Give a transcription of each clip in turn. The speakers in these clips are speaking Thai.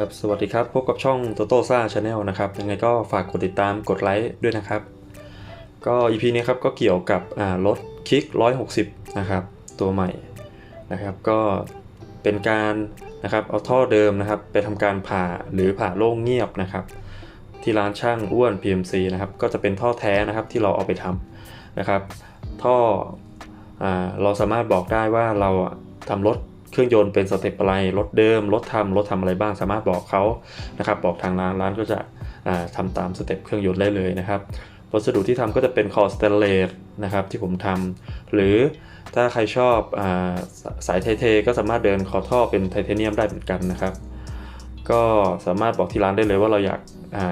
ครับสวัสดีครับ พบกับช่องโตโต้ซ่าชาแนลนะครับ ยังไงก็ฝากกดติดตามกดไลค์ด้วยนะครับ ก็ EP นี้ครับก็เกี่ยวกับรถคลิก 160 นะครับ ตัวใหม่นะครับ ก็เป็นการนะครับเอาท่อเดิมนะครับ ไปทำการผ่าหรือผ่าโล่งเงียบนะครับ ที่ร้านช่างอ้วน PMC นะครับ ก็จะเป็นท่อแท้นะครับที่เราเอาไปทำนะครับ ท่ออเราสามารถบอกได้ว่าเราทำรถ เครื่องยนต์เป็นสเต็ปอะไรรถเดิมรถทำรถทำอะไรบ้างสามารถบอกเขานะครับบอกทางร้านร้านก็จะอ่าทำตามสเต็ปเครื่องยนต์ได้เลยนะครับวัสดุที่ทำก็จะเป็นคอสเตนเลสนะครับที่ผมทำหรือถ้าใครชอบอาสายไทเทก็สามารถเดินคอท่อเป็นไทเทเนียมได้เหมือนกันนะครับ ก็สามารถบอกที่ร้านได้เลยว่าเราอยาก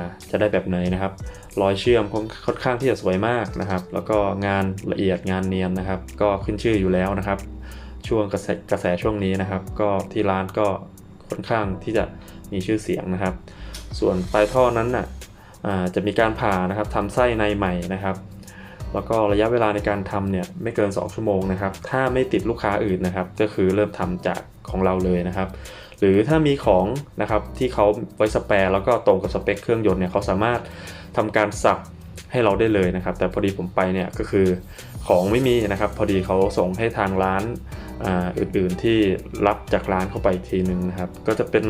าจะได้แบบไหนนะครับรอยเชื่อมค่อนข้างที่จะสวยมากนะครับ แล้วก็งานละเอียดงานเนียนนะครับ ก็ขึ้นชื่ออยู่แล้วนะครับ ช่วงกระแสกระแสช่วงนี้นะครับ ก็ที่ร้านก็ค่อนข้างที่จะมีชื่อเสียงนะครับ ส่วนปลายท่อนั้นน่ะอ่าจะมีการผ่านะครับทำไส้ในใหม่นะครับแล้วก็ระยะเวลาในการทำเนี่ยไม่เกิน 2 ชั่วโมงนะครับ ถ้าไม่ติดลูกค้าอื่นนะครับ ก็คือเริ่มทำจากของเราเลยนะครับ หรือถ้ามีของนะครับที่เขาไว้สแปร์แล้วก็ตรงกับสเปคเครื่องยนต์เนี่ยเขาสามารถทำการสับ ให้เราได้เลยนะครับ แต่พอดีผมไปเนี่ยก็คือของไม่มีนะครับ พอดีเขาส่งให้ทางร้านอ,อื่นๆที่รับจากร้านเข้าไปอีกทีหนึ่งนะครับ ก็จะเป็น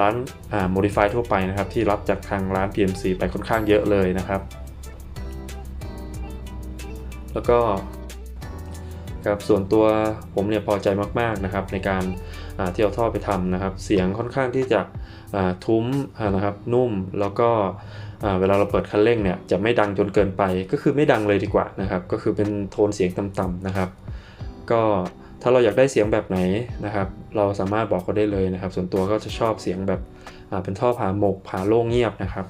ร้านอ่า modify ทั่วไปนะครับ ที่รับจากทางร้าน PMC ไปค่อนข้างเยอะเลยนะครับ แล้วก็ครับส่วนตัวผมเนี่ยพอใจมากๆนะครับ ในการที่เอาท่อไปทำนะครับ เสียงค่อนข้างที่จะ ทุ้มนะครับนุ่มแล้วก็เวลาเราเปิดคันเร่งเนี่ยจะไม่ดังจนเกินไปก็คือไม่ดังเลยดีกว่านะครับก็คือเป็นโทนเสียงต่ำๆนะครับ ก็ถ้าเราอยากได้เสียงแบบไหนนะครับ เราสามารถบอกเขาได้เลยนะครับ ส่วนตัวก็จะชอบเสียงแบบเป็นท่อผ่าหมกผ่าโล่งเงียบนะครับ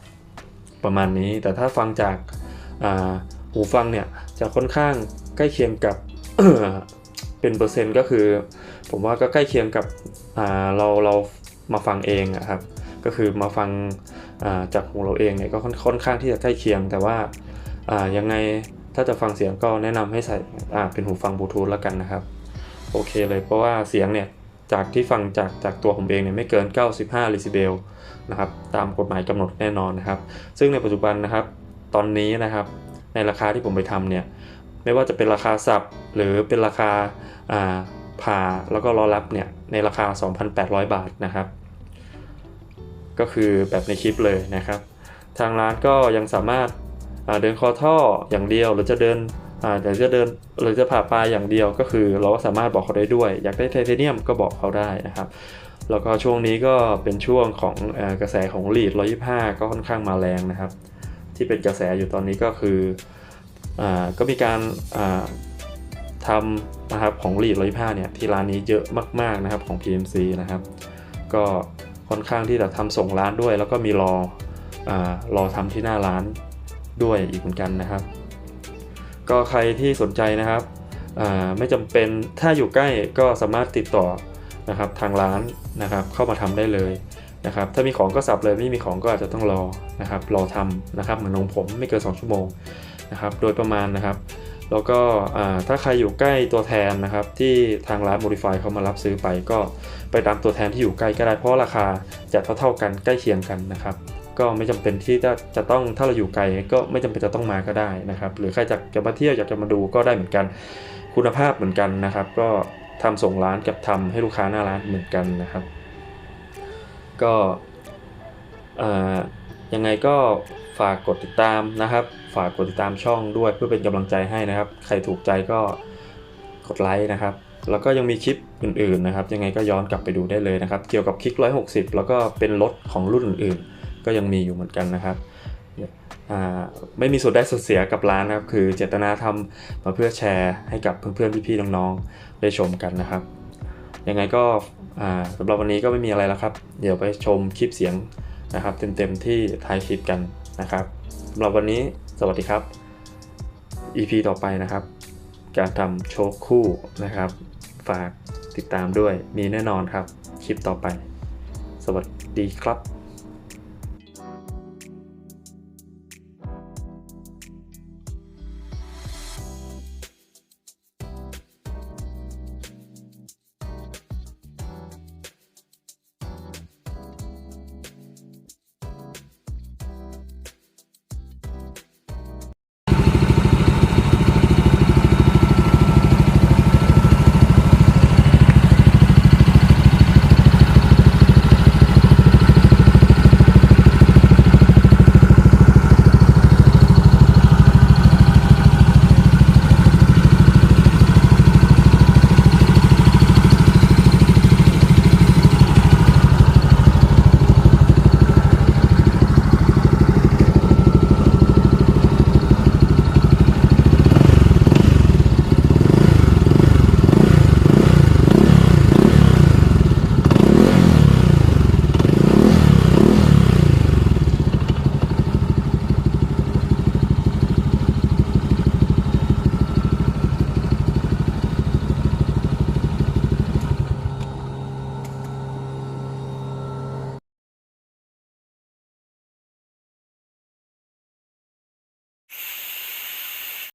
ประมาณนี้แต่ถ้าฟังจากหูฟังเนี่ยจะค่อนข้างใกล้เคียงกับเป็นเปอร์เซ็นต์ก็คือ ผมว่าก็ใกล้เคียงกับเราเรา มาฟังเองอะครับ ก็คือมาฟังจากหูเราเองเนี่ยก็ค่อนค่อนข้างที่จะใกล้เคียง แต่ว่าายังไงถ้าจะฟังเสียงก็แนะนำให้ใส่เป็นหูฟังบลูทูธแล้วกันนะครับ โอเคเลยเพราะว่าเสียงเนี่ยจากที่ฟังจากจากตัวผมเองเนี่ยไม่เกิน 95ลิซิเบลนะครับตามกฎหมายกำหนดแน่นอนนะครับ ซึ่งในปัจจุบันนะครับตอนนี้นะครับในราคาที่ผมไปทำเนี่ยไม่ว่าจะเป็นราคาสับหรือเป็นราคาอ่าผ่าแล้วก็รอรับเนี่ยในราคา 2,800 บาทนะครับ ก็คือแบบในคลิปเลยนะครับ ทางร้านก็ยังสามารถเดินคอท่ออย่างเดียวหรือจะเดินอาหรือจะเดินหรือจะผ่าปลายอย่างเดียวก็คือ เราก็สามารถบอกเขาได้ด้วย อยากได้ไทเทเนียมก็บอกเขาได้นะครับแล้วก็ช่วงนี้ก็เป็นช่วงของอกระแสของลีด125 ก็ค่อนข้างมาแรงนะครับ ที่เป็นกระแสอยู่ตอนนี้ก็คืออก็มีการทำนะครับของลีด125 เนี่ยที่ร้านนี้เยอะมากๆนะครับของ PMC นะครับ ก็ ค่อนข้างที่จะทำส่งร้านด้วย แล้วก็มีรออรอทำที่หน้าร้านด้วยอีกเหมือนกันนะครับ ก็ใครที่สนใจนะครับไม่จำเป็นถ้าอยู่ใกล้ก็สามารถติดต่อนะครับทางร้านนะครับเข้ามาทำได้เลย นะครับถ้ามีของก็สับเลยไม่มีของก็อาจจะต้องรอนะครับรอทำนะครับเหมือนของผมไม่เกิน 2 ชั่วโมงนะครับโดยประมาณนะครับ แล้วก็ถ้าใครอยู่ใกล้ตัวแทนนะครับที่ทางร้าน Modify เขามารับซื้อไปก็ไปตามตัวแทนที่อยู่ใกล้ก็ได้เพราะราคาจะเท่าๆกันใกล้เคียงกันนะครับก็ไม่จำเป็นที่จะจะต้องถ้าเราอยู่ไกลก็ไม่จำเป็นจะต้องมาก็ได้นะครับหรือใครจะจะมาเที่ยวอยากจะมาดูก็ได้เหมือนกัน คุณภาพเหมือนกันนะครับ ก็ทำส่งร้านกับทำให้ลูกค้าหน้าร้านเหมือนกันนะครับ ก็ยังไงก็ฝากกดติดตามนะครับ ฝากกดติดตามช่องด้วยเพื่อเป็นกำลังใจให้นะครับ ใครถูกใจก็กดไลค์นะครับ แล้วก็ยังมีคลิปอื่นๆนะครับ ยังไงก็ย้อนกลับไปดูได้เลยนะครับ เกี่ยวกับคลิก 160 แล้วก็เป็นรถของรุ่นอื่นๆ ก็ยังมีอยู่เหมือนกันนะครับไม่มีส่วนได้ส่วนเสียกับร้านนะครับ คือเจตนาทำมาเพื่อแชร์ให้กับเพื่อนๆพี่ๆน้องๆได้ชมกันนะครับ ยังไงก็ สำหรับวันนี้ก็ไม่มีอะไรแล้วครับ เดี๋ยวไปชมคลิปเสียงนะครับ เต็มๆที่ท้ายคลิปกันนะครับสำหรับวันนี้สวัสดีครับ EP ต่อไปนะครับ การทำโชคคู่นะครับ ฝากติดตามด้วยมีแน่นอนครับ คลิปต่อไป สวัสดีครับ